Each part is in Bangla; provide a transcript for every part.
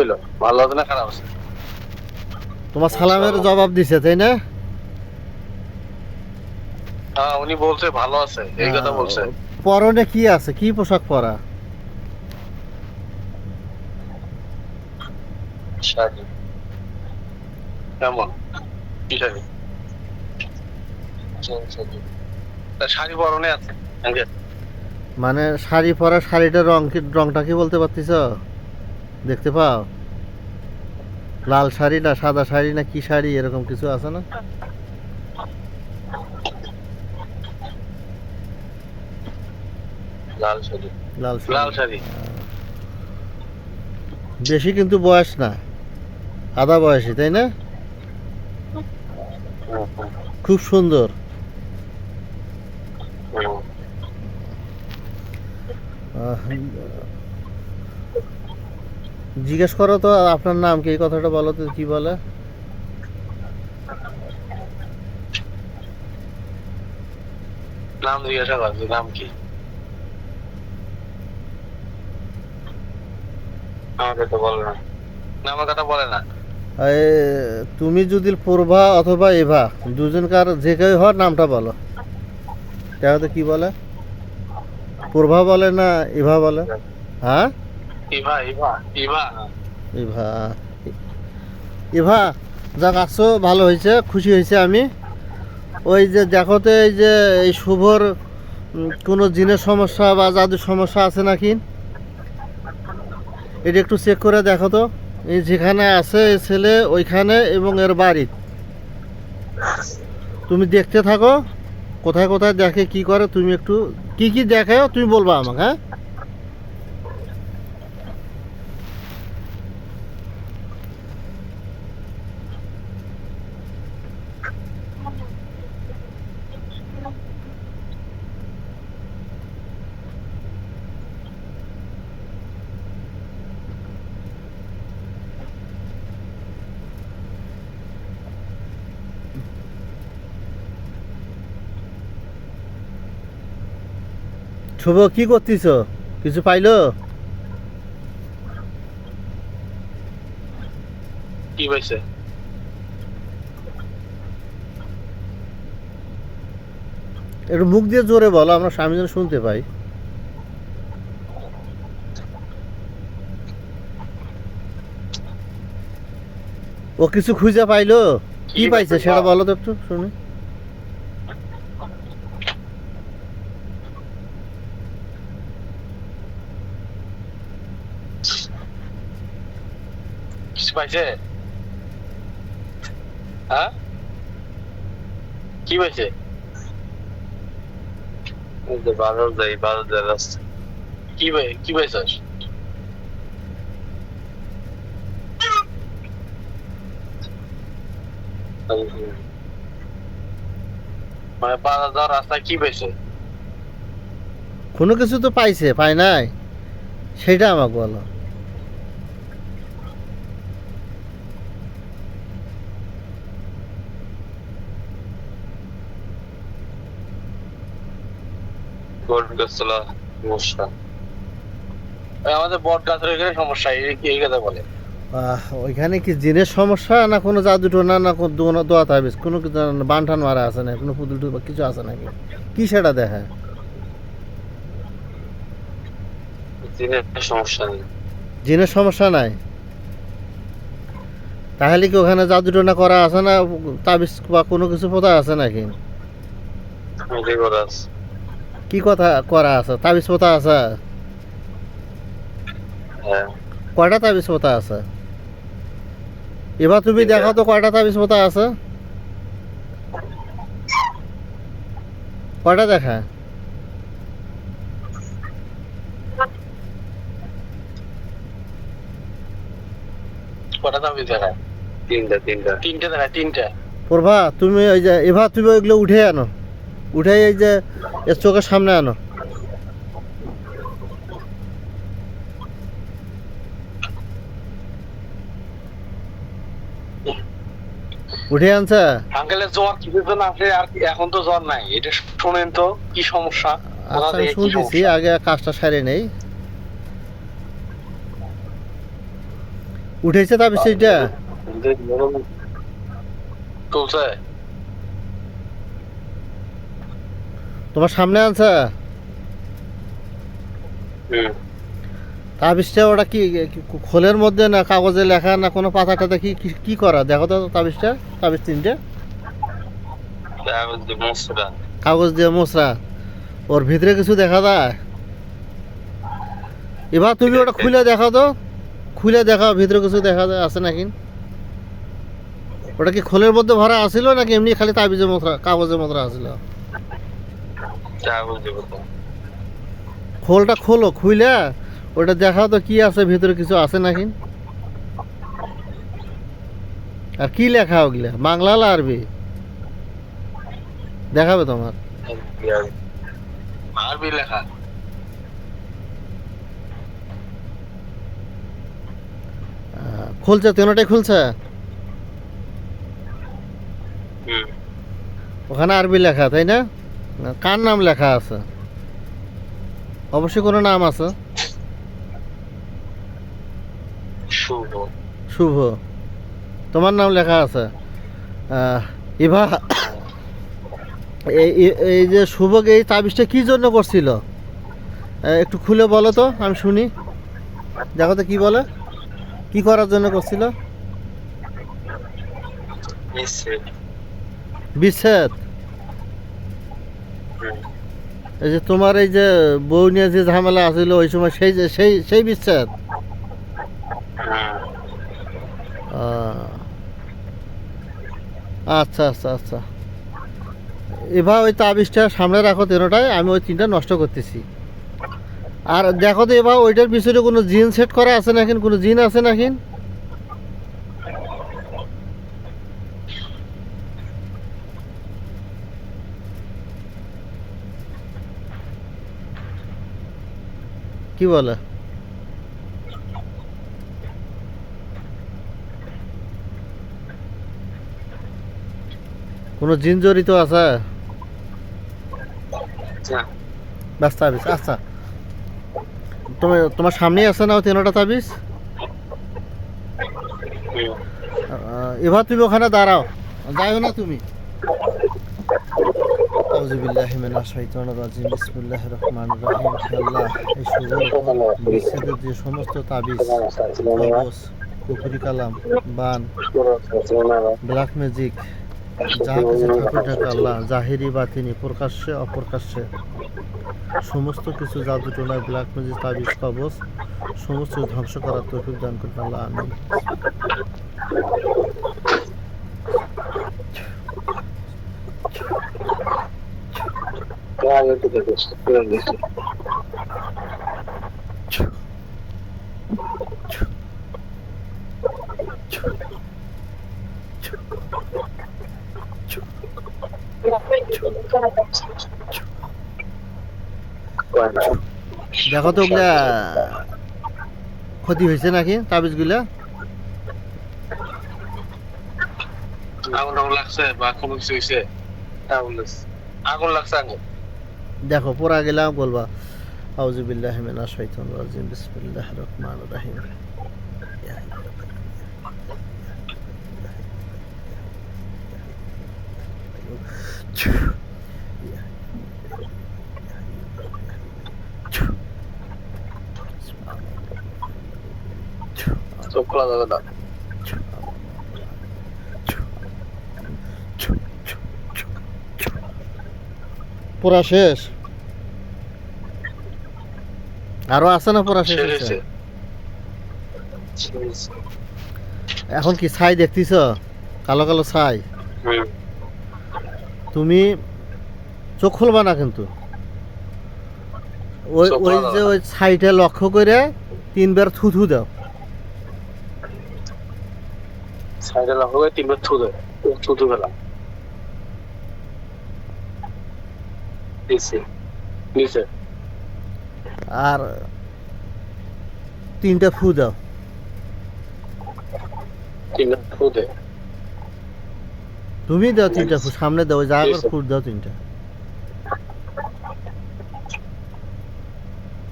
হইল ভালো আছে না খারাপ আছে? তোমার সালামের জবাব দিছে তাই না? হ্যাঁ উনি বলছে ভালো আছে এই কথা বলছে। পরনে কি আছে? কি পোশাক পরা? শাড়ি। কেমন? কি শাড়ি? শাড়ি পরনে আছে মানে শাড়ি পরা শাড়িটার রং কি রংটা কি বলতে পারতিস? দেখতে পাও? লাল শাড়ি না সাদা শাড়ি না কি শাড়ি এরকম কিছু আছে না? লাল শাড়ি। লাল বেশি কিন্তু বয়স না। আধা বয়সী তাই না? খুব সুন্দর। আহ, জিজ্ঞেস করো তো আপনার নাম কি এই কথাটা বলো তো কি বলে? নাম জিজ্ঞাসা করছি নাম কি? আমাকে তো বলে না। নামের কথা বলে না। তুমি যদি প্রভা অথবা এভা দুজনকার যে কেউ হওয়ার নামটা বলো। দেখো কি বলে? প্রভা বলে না এভা বলে? হ্যাঁ? ইভা যাক আসছো ভালো হয়েছে, খুশি হয়েছে আমি। ওই যে দেখো তো, এই যে, এই শুভর কোনো জিনের সমস্যা বা জাদুর সমস্যা আছে নাকি? এটা একটু চেক করে দেখো তো। এই যেখানে আছে ছেলে, ওইখানে এবং এর বাড়ি। তুমি দেখতে থাকো, কোথায় কোথায় দেখে, কি করে, তুমি একটু, কি কি দেখে, তুমি বলবা আমাকে হ্যাঁ? শুভ কি করতিস কিছু পাইলো? কি একটু মুখ দিয়ে জোরে বলো আমরা স্বামী যেন শুনতে পাই। ও কিছু খুঁজে পাইলো? কি পাইছে? সেটা বলো তো একটু শুনি। পাইছে হ্যাঁ? কি পাইছে এই যে বাজার যাই বাজার যাই রাস্তা কি পাই কি পাইছস মানে বাজার যাওয়ার রাস্তায় কি পাইছে কোনো কিছু তো পাইছে পাই নাই। সেটা আমাকে বলো বট গাছতলা সমস্যা আমাদের বট গাছের এখানে সমস্যা এই কি এই কথা বলে। ওইখানে কি জিনের সমস্যা না কোনো জাদু টোনা না কোনো দোয়া তাবিজ? কোনো কিছু মারা আছে না কোনো পুতুল কিছু আছে নাকি? কি সেটা দেখায় দিনের সমস্যা নেই। জিনের সমস্যা নাই? তাহলে কি ওখানে জাদু টোনা করা আছে না তাবিজ বা কোনো কিছু পোতা আছে নাকি? করা আছে। কি কথা করা আছে? তাবিজ পোতা আছে? হ্যাঁ। কয়টা তাবিজ পোতা আছে? এবার তুমি। দেখো তো কয়টা তাবিজ পোতা আছে? কয়টা দেখা? কটা দেখায় তিনটা তিনটা। তিনটা দেখায় তিনটা। প্রভা তুমি ওই যে এবার তুমি ওইগুলো উঠে আনো। উঠে এই যে এর চোখের সামনে আনো। উঠে আনছে? আঙ্কেলের জ্বর কিছুদিন আসে আর এখন তো জ্বর নাই। এটা শোনেন তো কি সমস্যা? আচ্ছা শুনতেছি আগে কাজটা সারে নেই। উঠেছে তাবিজ সেইটা তুলছে। তোমার সামনে আনছে হুম। তাবিজটা ওটা কি খোলের মধ্যে না কাগজে লেখা না কোনো পাতা টাতা কি কি- করা? দেখো তো তাবিজটা তাবিজ তিনটে। কাগজ দিয়ে মোসরা ওর ভিতরে কিছু দেখা যায়? এবার তুমি ওটা খুলে দেখো তো। খুলে দেখাও ভিতরে কিছু দেখা যায় আছে নাকি? ওটা কি খোলের মধ্যে ভরা আসিল নাকি এমনি খালি তাবিজের মতো কাগজের মতো আসিল খোলটা খোলো খুলে ওটা দেখাও তো কি আছে ভিতরে কিছু আছে নাকি? আর কি লেখা ওগুলা? বাংলা না আরবি? দেখাবে তোমার? আরবি লেখা। খুলছে তেনোটাই খুলছে? ওখানে আরবি লেখা তাই না? কার নাম লেখা আছে? অবশ্যই কোনো নাম আছে? শুভ। শুভ। তোমার নাম লেখা আছে? ইভা এই যে শুভক এই তাবিজটা কি জন্য করছিল? একটু খুলে বলো তো আমি শুনি। দেখো তো কি বলে। কি করার জন্য করছিল? বিচ্ছেদ? এই যে তোমার এই যে বউ নিয়ে যে ঝামেলা আছিল, ওই সময় সেই যে সেই সেই বিচ্ছেদ? আচ্ছা আচ্ছা আচ্ছা। এবার ওই তাবিজটা সামনে রাখো তেরোটায়, আমি ওই তিনটা নষ্ট করতেছি। আর দেখো তো এবার ওইটার পিছনে কোনো জিন সেট করা আছে নাকি? কোনো জিন আছে নাকি? কি বলে? কোনো জিন জড়িত আছে? না। ব্যাস তাবিজ আচ্ছা। তোমার তোমার সামনেই আছে না ওই তিনোটা তাবিজ? এবার তুমি ওখানে দাঁড়াও। যাইও না তুমি। আউযুবিল্লাহি মিনাশ শাইতানির রাজিম বিসমিল্লাহির রহমানির রহিম আল্লাহ এই শুভ বিচ্ছেদের যে সমস্ত তাবিজ কালাম বান ব্ল্যাক ম্যাজিক যা কিছু ঠাকুর ঠাকুর আল্লাহ জাহিরি বাতিনি প্রকাশ্যে অপ্রকাশ্যে সমস্ত কিছু জাদু টোনায় ব্ল্যাক ম্যাজিক তাবিজ কবজ সমস্ত ধ্বংস করার তৌফিক দান করুন আল্লাহ আমিন দেখো তো ক্ষতি হয়েছে নাকি তাবিজগুলা? আগুন আগুন লাগছে, বা কোনো কিছু হয়েছে লাগছে, আগুন লাগছে। আগুন দেখো পড়া গেলাম বলবা আউযুবিল্লাহি মিনাশ শাইতানির রাজিম বিসমিল্লাহির রহমানির রহিম চোখ খোলা যাবে না পড়া শেষ? আরও আছে না পড়া শেষ হয়েছে? এখন কি ছাই দেখতেছ? কালো কালো ছাই? তুমি চোখ খুলবা না কিন্তু? ওই ওই যে ওই ছাইটা লক্ষ্য করে তিনবার থুথু দাও। সাইডে লাভ হয়ে তিনবার থু দেয় থু থু নিচে আর তিনটা ফু দাও। তুমি দাও তিনটা ফু সামনে দাও ঠিক আছে। ফুট দাও তিনটা।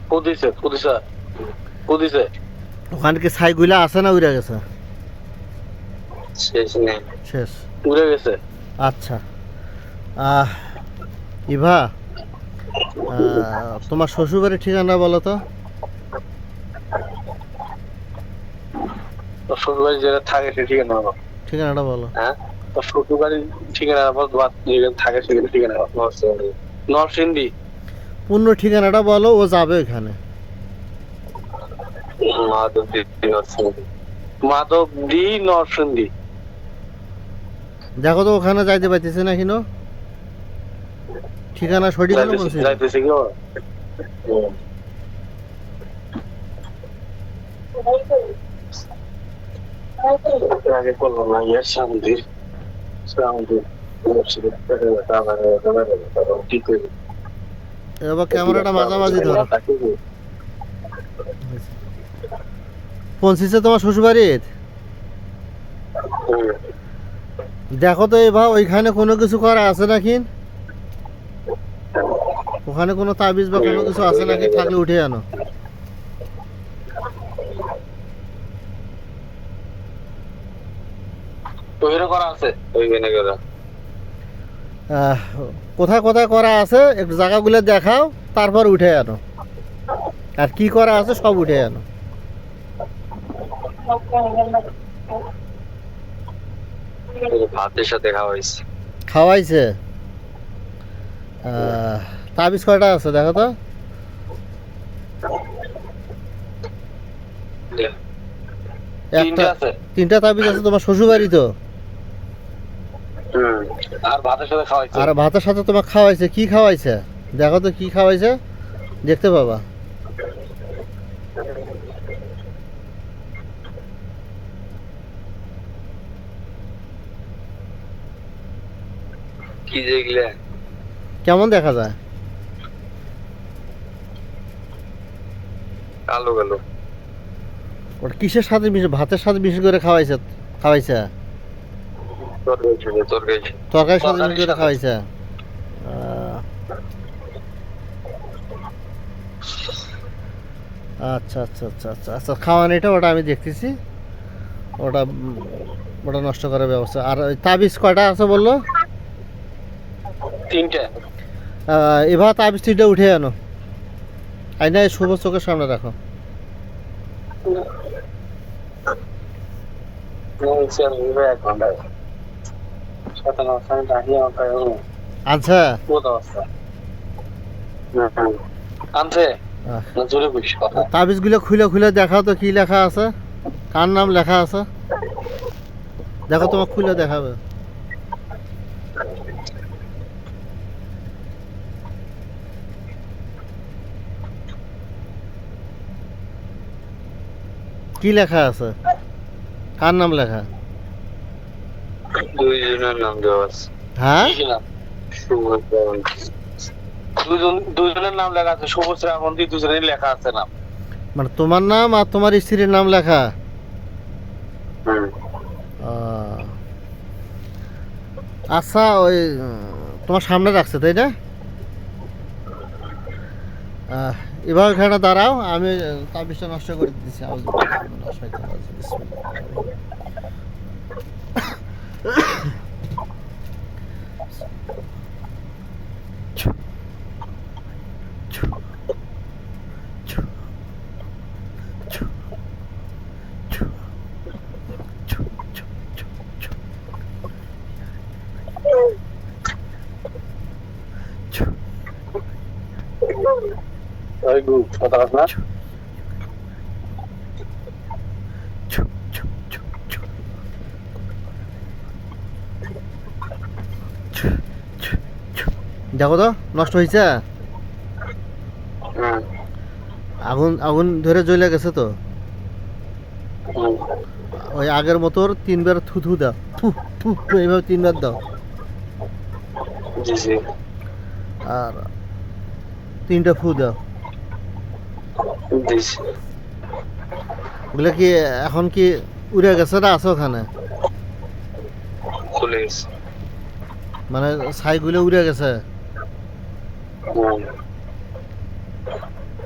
ফু দিছে ফু দিছে ফু দিছে। ওখানে কি ছাইগুলা আছে না উড়ে গেছে? শেষ নেই। শেষ। উড়ে গেছে। আচ্ছা। আহ, ইভা তোমার শ্বশুরবাড়ির ঠিকানা বলো তো? তোর শ্বশুর যেটা থাকে সে ঠিকানা বলো। ঠিকানাটা বলো। হ্যাঁ? তোর শ্বশুর বাড়ির ঠিকানা বল যেখানে থাকে সেখানে ঠিকানা নরসিংদী। পূর্ণ ঠিকানাটা বলো ও যাবে ওখানে। মাধবদী নরসিংদী। মাধবদী নরসিংদী। দেখো তো ওখানে যাইতে পাইতেছে না কিনো? ঠিকানা সঠিক হলো বলছি। আগে করলাম না ইয়ার এবার ক্যামেরাটা মাঝামাঝি ধরো। তোমার শ্বশুরবাড়ির? হুম। দেখো তো এবার ওইখানে কোনো কিছু করা আছে নাকি? ওখানে কোনো তাবিজ বা কোনো কিছু আছে নাকি? থাকলে উঠে আনো। কোথায় কোথায় করা আছে? একটু জায়গাগুলো দেখাও তারপর উঠে আনো। আর কি করা আছে সব উঠে আনো। ভাতের সাথে খাওয়াইছে? আহ, তাবিজ কয়টা আছে দেখো তো। একটা তিনটা তাবিজ আছে তোমার শ্বশুরবাড়ি তো। আর ভাতের সাথে খাওয়াইছে। আর ভাতের সাথে তোমার খাওয়াইছে কি খাওয়াইছে? দেখো তো কি খাওয়াইছে দেখতে পাবা। কি কেমন দেখা যায়? কালো কালো ওটা কিসের সাথে মিশে ভাতের সাথে মিশে করে খাওয়াইছে খাওয়াইছে? তরকারি তরকারির সাথে মিশে করে খাওয়াইছে? আচ্ছা আচ্ছা আচ্ছা আচ্ছা আচ্ছা খাওয়ানিটা ওটা আমি দেখতেছি। ওটা ওটা নষ্ট করার ব্যবস্থা। আর ওই তাবিজ কয়টা আছে বলল? তিনটা। এবার তাবিজ তিনটা উঠে আনো। এই শুভ চোখের সামনে রাখো আচ্ছা কথা তাবিজগুলো খুলে খুলে দেখাও তো কি লেখা আছে। কার নাম লেখা আছে? দেখো তোমার খুলে দেখাবে। কি লেখা আছে? কার নাম লেখা? দুইজনের নাম দেওয়া আছে। হ্যাঁ? কি নাম? সুবোধ শ্রাবন্তী দুজন দুজনের নাম লেখা আছে সবুজ শ্রাবন্তী দুজনের লেখা আছে নাম। মানে তোমার নাম আর তোমার স্ত্রীর নাম লেখা? আচ্ছা ওই তোমার সামনে রাখছে তাই না? এবার এখানে দাঁড়াও আমি তাবিজটা নষ্ট করে দিচ্ছি ওই গ্রুপ কথা কথা না দেখো তো নষ্ট হয়েছে আগুন আগুন ধরে জ্বলে গেছে তো? ওই আগের মতোর তিনবার থু থু দাও। থু থু থু এইভাবে তিনবার দাও। আর তিনটা ফু দাও। দিছি। ওগুলো কি এখন কি উড়ে গেছে না আছে ওখানে? খুলে গেছে। মানে ছাইগুলো উড়ে গেছে?